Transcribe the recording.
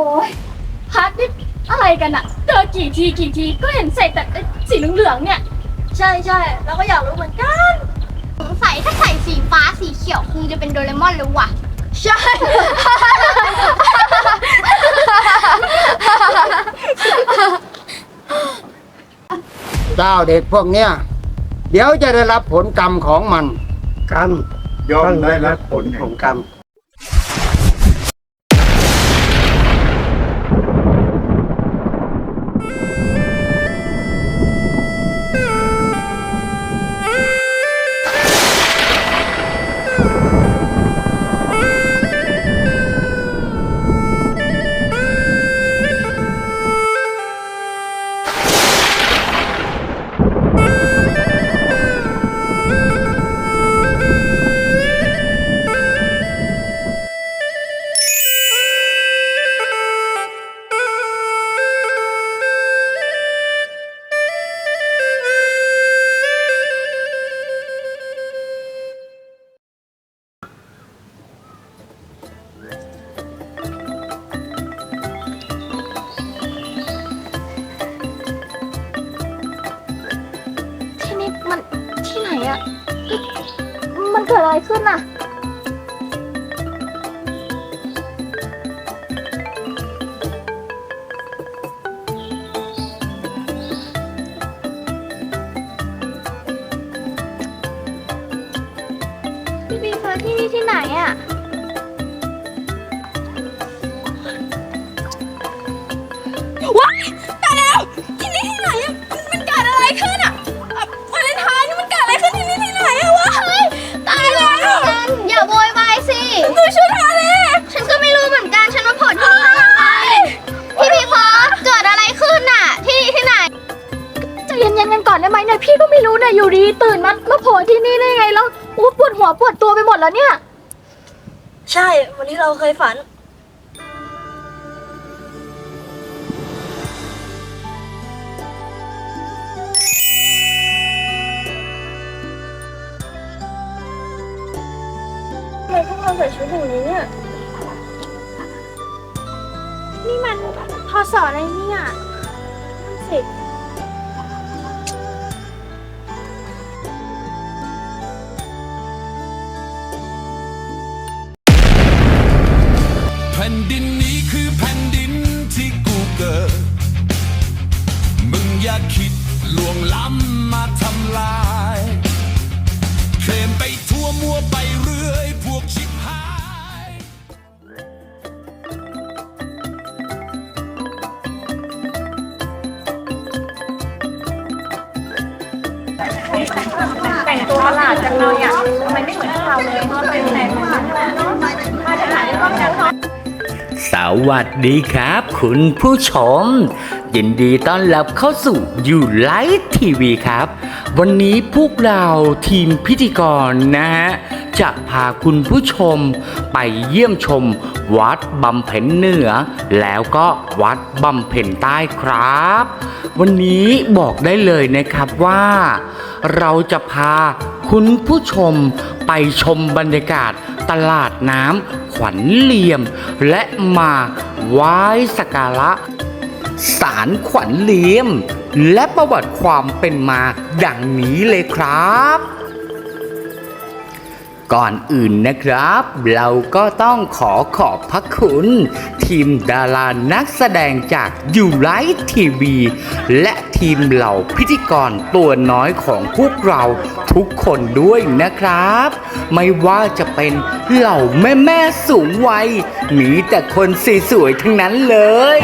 โอ้ยพัดนี่อะไรกันอะเจอกี่ทีกี่ทีก็เห็นใส่แต่สีเหลืองๆเนี่ย ใช่ใช่เราก็อยากรู้เหมือนกัน สงสัยถ้าใส่สีฟ้าสีเขียวคงจะเป็นโดเรมอนเลยว่ะ ใช่ เจ้าเด็กพวกเนี้ยเดี๋ยวจะได้รับผลกรรมของมัน กรรมย่อมได้รับผลของกรรม กิดอะไรขึ้นอะพี่บีเฟิร์สที่นี่ที่ไหนอะ ว้ายตายแล้วที่นี่ที่ไหนอะมันเกิดอะไรขึ้นอะ เย็นๆกันก่อนได้ไหมเนี่ยพี่ก็ไม่รู้เนี่ยอยู่ดีตื่นมามาโผล่ที่นี่ได้ไงแล้วอู้ปวดหัวปวดตัวไปหมดแล้วเนี่ย ใช่ วันนี้เราเคยฝัน ทำไมพวกเราใส่ชุดอย่างนี้เนี่ย นี่มันพอสออะไรเนี่ยนั่นสิ อย่าคิดลวงล้ำมาทำลาย เคลมไปทั่วมัวไปเรื่อย พวกชิบหาย แต่งตัวประหลาดจังเลยอะทำไมไม่เหมือนพวกเราเลยเราเป็นไหนมามาจากไหนก็ไม่รู้ สวัสดีครับ คุณผู้ชม ยินดีต้อนรับเข้าสู่ยูไลท์ทีวีครับ วันนี้พวกเราทีมพิธีกรนะฮะ จะพาคุณผู้ชมไปเยี่ยมชมวัดบำเพ็ญเหนือ แล้วก็วัดบำเพ็ญใต้ครับ วันนี้บอกได้เลยนะครับว่า เราจะพาคุณผู้ชมไปชมบรรยากาศตลาดน้ำ ขวัญเหลี่ยม และมาไหว้สักการะสารขวัญเหลี่ยม และประวัติความเป็นมาดังนี้เลยครับ ก่อนอื่นนะครับ เราก็ต้องขอขอบพระคุณ ทีมดารานักแสดงจากยูไลท์ทีวีและทีมเหล่าพิธีกรตัวน้อยของพวกเราทุกคนด้วยนะครับ ไม่ว่าจะเป็นเหล่าแม่แม่สูงวัยมีแต่คนสวยๆทั้งนั้นเลย